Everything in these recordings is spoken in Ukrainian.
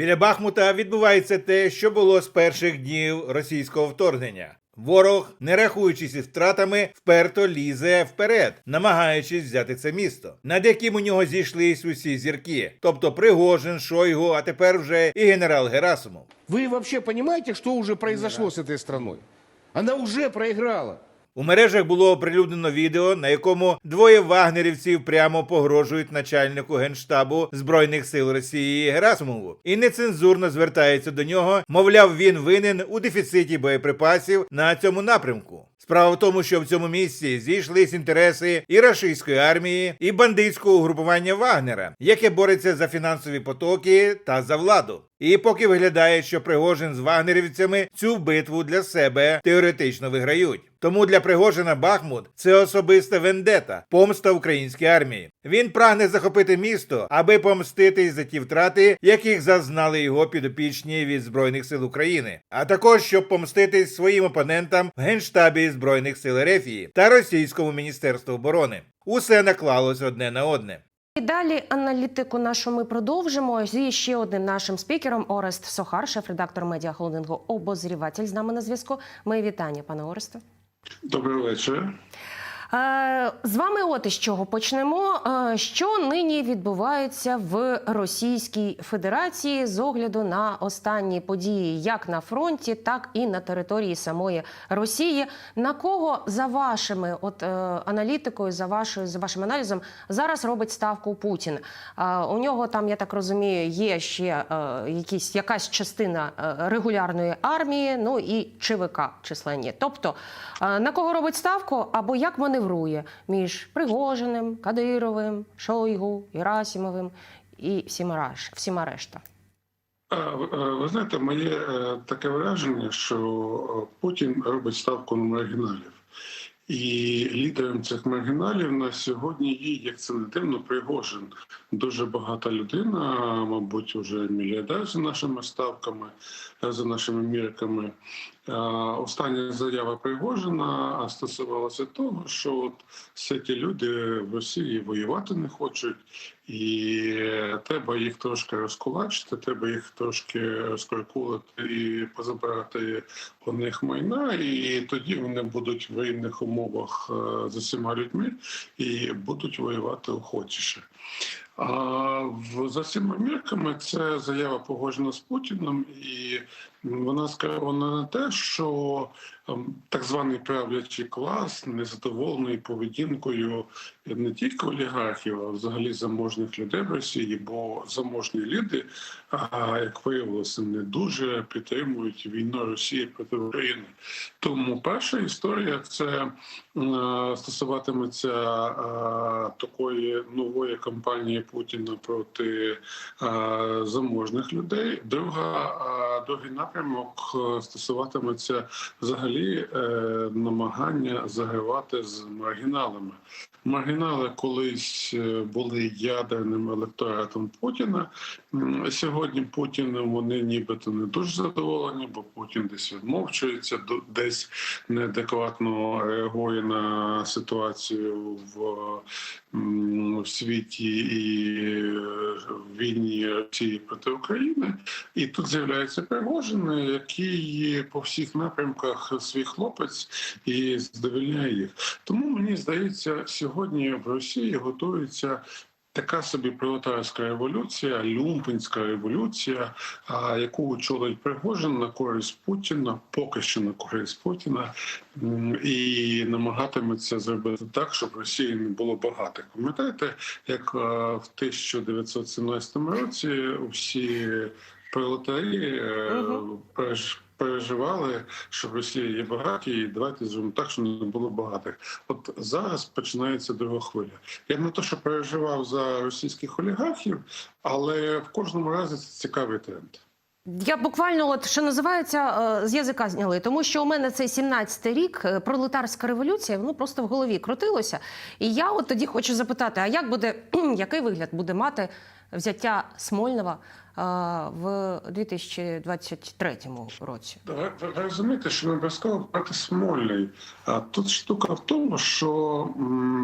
Біля Бахмута відбувається те, що було з перших днів російського вторгнення. Ворог, не рахуючись із втратами, вперто лізе вперед, намагаючись взяти це місто, над яким у нього зійшлись усі зірки, тобто Пригожин, Шойгу, а тепер вже і генерал Герасимов. Вы вообще понимаете, что уже произошло с этой страной? Она уже проиграла. У мережах було оприлюднено відео, на якому двоє вагнерівців прямо погрожують начальнику генштабу збройних сил Росії Герасимову і нецензурно звертаються до нього. Мовляв, він винен у дефіциті боєприпасів на цьому напрямку. Справа в тому, що в цьому місці зійшлись інтереси і рашистської армії, і бандитського угрупування Вагнера, яке бореться за фінансові потоки та за владу. І поки виглядає, що Пригожин з вагнерівцями цю битву для себе теоретично виграють. Тому для Пригожина Бахмут це особиста вендета, помста українській армії. Він прагне захопити місто, аби помститись за ті втрати, яких зазнали його підопічні від збройних сил України, а також щоб помститись своїм опонентам в генштабі збройних сил Ерефії та російському міністерству оборони. Усе наклалось одне на одне. І далі аналітику нашу ми продовжимо зі ще одним нашим спікером Орест Сохар, шеф-редактор медіахолдингу Обозріватель з нами на зв'язку. Мої вітання, пане Оресте. Dobry wieczór. Е, З вами от із чого почнемо. Е, Що нині відбувається в Російській Федерації з огляду на останні події, як на фронті, так і на території самої Росії. На кого за вашими от е, аналітикою, за вашою за вашим аналізом зараз робить ставку Путін? У нього там, я так розумію, є ще якісь якась частина регулярної армії, ну і ЧВК численні. Тобто на кого робить ставку або як маневрує між Пригожиним, Кадировим, Шойгу, Герасимовим і всіма, всіма решта. Ви- е, знаєте, моє е, таке враження, що е, Путін робить ставку на маргіналів. І лідером цих маргіналів на сьогодні є, як це не дивно, Пригожин. Дуже багата людина, мабуть, вже мільярдер за нашими ставками, е, за нашими мірками. Остання заява Пригожина стосувалася того, що от ті люди в Росії воювати не хочуть, і треба їх трошки розкулачити, треба їх трошки розкаркулити і позабирати у них майна, і тоді вони будуть в рівних умовах е, з усіма людьми і будуть воювати охочіше. За цими мірками це заява погоджена з Путіним, і вона скерована на те, що так званий правлячий клас незадоволений поведінкою не тільки олігархів, а взагалі заможних людей в Росії, бо заможні люди, як виявилося, не дуже підтримують війну Росії проти України. Тому перша історія це стосуватиметься такої нової кампанії Путіна проти заможних людей. Друга другий напрямок е, стосуватиметься взагалі е, намагання загравати з маргіналами. Маргінали колись е, були ядерним електоратом Путіна. Сьогодні Путіним вони нібито не дуже задоволені, бо Путін десь відмовчується, десь неадекватно реагує на ситуацію в, в світі і в війні Росії проти України. І тут з'являється Пригожин, який по всіх напрямках свій хлопець і здовільняє їх. Тому мені здається, сьогодні в Росії готується. Така собі пролетарська революція, люмпинська революція, яку очолить Пригожин на користь Путіна, поки що на користь Путіна, і намагатиметься зробити так, щоб Росії не було багатих. Пам'ятаєте, як в 1917 році всі пролетарі переж- переживали, що в Росії є багаті, і давайте зробимо так, щоб не було багатих. От зараз починається друга хвиля. Я не то, що переживав за російських олігархів, але в кожному разі це цікавий тренд. Я буквально, от що називається, е, з язика зняли, тому що у мене цей 17-й рік е, пролетарська революція, воно просто в голові крутилося. І я от тоді хочу запитати: а як буде, який вигляд буде мати взяття Смольного е, в 2023 році? Ви, ви, розумієте, що не обов'язково брати Смольний. А тут штука в тому, що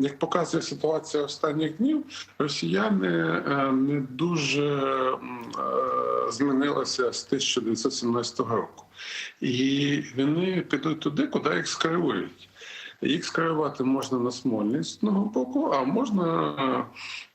як показує ситуація останніх днів, росіяни е, не дуже е, змінилися з 1917 року, і вони підуть туди, куди їх скерують. Їх скерувати можна на Смольний з одного боку, а можна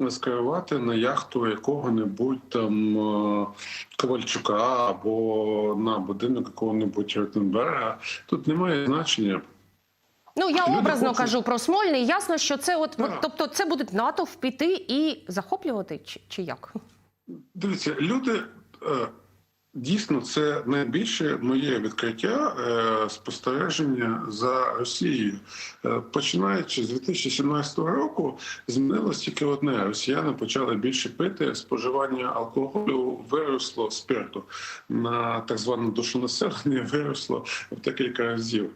е, скерувати на яхту якого-небудь там е, Ковальчука або на будинок якого-небудь Ротенберга. Тут немає значення. Ну я Люди образно хочуть- кажу про Смольний. Ясно, що це от, Так. от тобто, це будуть натовп піти і захоплювати, чи, чи як? Дивіться, люди е, дійсно це найбільше моє відкриття е, спостереження за Росією. Е, Починаючи з 2017 року, змінилось тільки одне: росіяни почали більше пити. Споживання алкоголю виросло спирту на так звану душу населення виросло в декілька разів.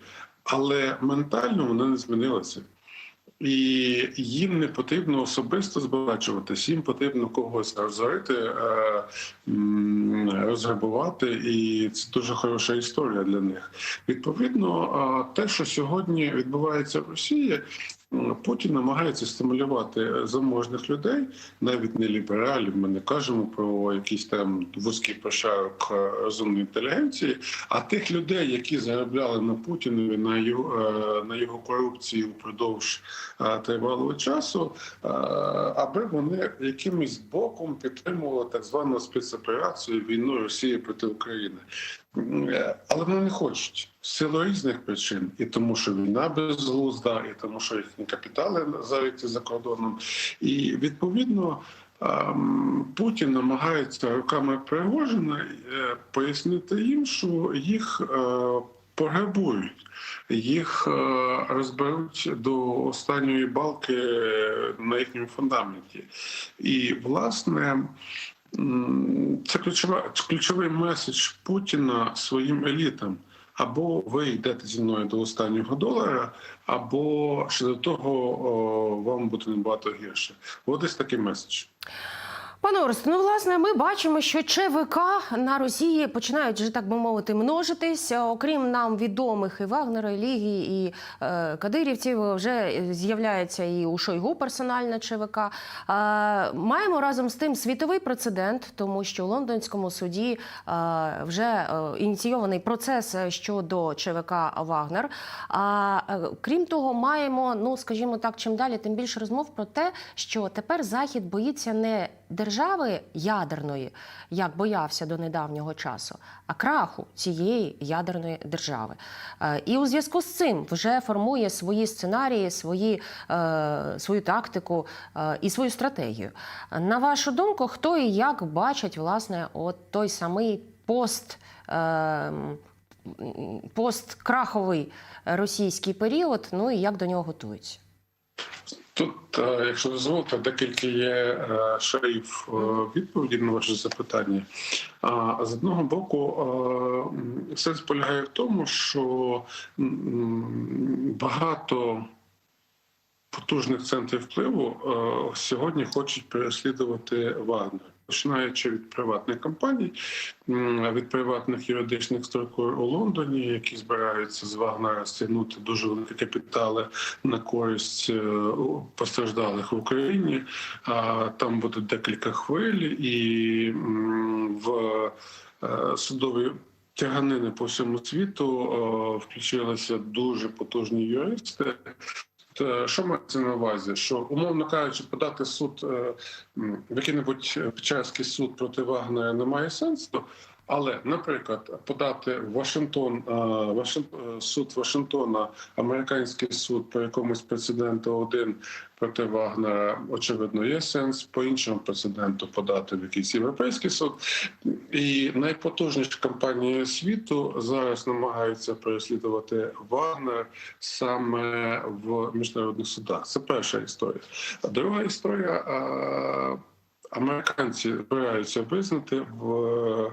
Але ментально вони не змінилися. І їм не потрібно особисто збагачуватись, їм потрібно когось розорити, е, розграбувати, і це дуже хороша історія для них. Відповідно, е, те, що сьогодні відбувається в Росії, Путін намагається стимулювати заможних людей, навіть не лібералів. Ми не кажемо про якийсь там вузький пошарок розумної інтелігенції, а тих людей, які заробляли на Путінові на його е, на його корупції впродовж е, тривалого часу, е, аби вони якимось боком підтримували так звану спецоперацію війну Росії проти України. Але вони не хочуть з силу різних причин, і тому, що війна безглузда, і тому, що їхні капітали зариті за кордоном, і відповідно. ем, Путін намагається руками Пригожина е, пояснити їм, що їх е, пограбують, їх е, розберуть до останньої балки на їхньому фундаменті. І власне це ключова ключовий меседж Путіна своїм елітам. Або ви йдете зі мною до останнього долара, або ще до того о, вам буде набагато гірше. Ось такий меседж. Пане Оресте, ну власне, ми бачимо, що ЧВК на Росії починають вже так би мовити множитись. Е, Окрім нам відомих і Вагнера, і Ліги, і е, Кадирівців, вже з'являється і у Шойгу персональна ЧВК. Е, маємо разом з тим світовий прецедент, тому що у лондонському суді е, вже е, ініційований процес щодо ЧВК Вагнер. А е, крім того, маємо, ну скажімо так, чим далі, тим більше розмов про те, що тепер Захід боїться не держави ядерної, як боявся до недавнього часу, а краху цієї ядерної держави. Е, І у зв'язку з цим вже формує свої сценарії, свої, е, свою тактику е, і свою стратегію. На вашу думку, хто і як бачить власне от той самий пост. Посткраховий російський період, ну і як до нього готуються? Тут, е, якщо дозволите, декілька є е, шарів е, відповіді на ваше запитання. А з одного боку, сенс полягає в тому, що багато потужних центрів впливу е, сьогодні хочуть переслідувати Вагнер. Починаючи від приватних компаній, від приватних юридичних структур у Лондоні, які збираються з Вагнера стягнути дуже великі капітали на користь е, постраждалих в Україні. А Там буде декілька хвиль, і в е, судові тяганини по всьому світу включилися дуже потужні юристи. Е, Що мається на увазі? Що, умовно кажучи, подати суд е, в який-небудь Печерський суд проти Вагнера немає сенсу. Але, наприклад, подати Вашингтон е, е, суд Вашингтона, американський суд по якомусь прецеденту один проти Вагнера, очевидно, є сенс. По іншому прецеденту подати в якийсь європейський суд. І найпотужніші компанії світу зараз намагаються переслідувати Вагнер саме в міжнародних судах. Це перша історія. Друга історія. е, Американці збираються визнати в